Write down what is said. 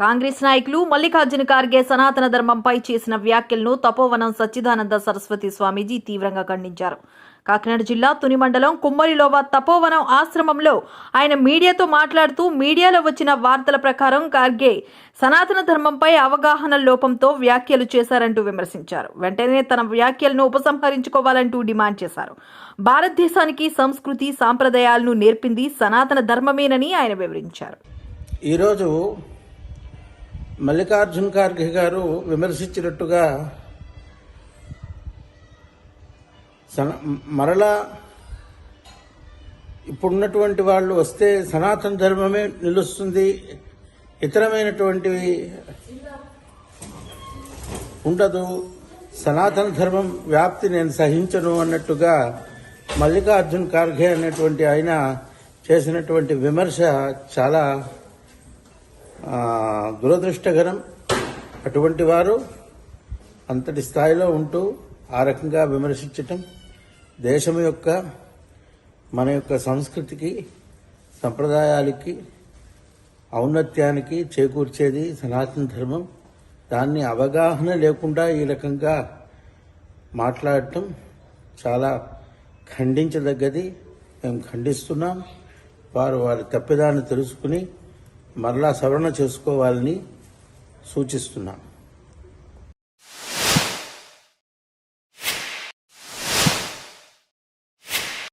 కాంగ్రెస్ నాయకులు మల్లికార్జున ఖార్గే సనాతన ధర్మంపై చేసిన వ్యాఖ్యలను తపోవనం సచ్చిదానంద సరస్వతి స్వామీజీ తీవ్రంగా ఖండించారు. కాకినాడ జిల్లా తుని మండలం కుమ్మరిలోవ తపోవనం ఆశ్రమంలో ఆయన మీడియాతో మాట్లాడుతూ మీడియాలో వచ్చిన వార్తల ప్రకారం ఖార్గే సనాతన ధర్మంపై అవగాహన లోపంతో వ్యాఖ్యలు చేశారంటూ విమర్శించారు. వెంటనే తన వ్యాఖ్యలను ఉపసంహరించుకోవాలంటూ డిమాండ్ చేశారు. భారతదేశానికి సంస్కృతి సాంప్రదాయాలను నేర్పింది సనాతన ధర్మమేనని ఆయన వివరించారు. ఈరోజు మల్లికార్జున్ ఖార్గే గారు విమర్శించినట్టుగా సన మరలా ఇప్పుడున్నటువంటి వాళ్ళు వస్తే సనాతన ధర్మమే నిలుస్తుంది ఇతరమైనటువంటివి ఉండదు. సనాతన ధర్మం వ్యాప్తి నేను సహించను అన్నట్టుగా మల్లికార్జున్ ఖార్గే అనేటువంటి ఆయన చేసినటువంటి విమర్శ చాలా దురదృష్టకరం అటువంటి వారు అంతటి స్థాయిలో ఉంటూ ఆ రకంగా విమర్శించటం దేశం యొక్క మన యొక్క సంస్కృతికి సంప్రదాయాలకి ఔన్నత్యానికి చేకూర్చేది సనాతన ధర్మం. దాన్ని అవగాహన లేకుండా ఈ రకంగా మాట్లాడటం చాలా ఖండించదగ్గది. మేము ఖండిస్తున్నాం. వారు వారి తప్పిదాన్ని తెలుసుకుని మరలా సవరణ చేసుకోవాలని సూచిస్తున్నాం.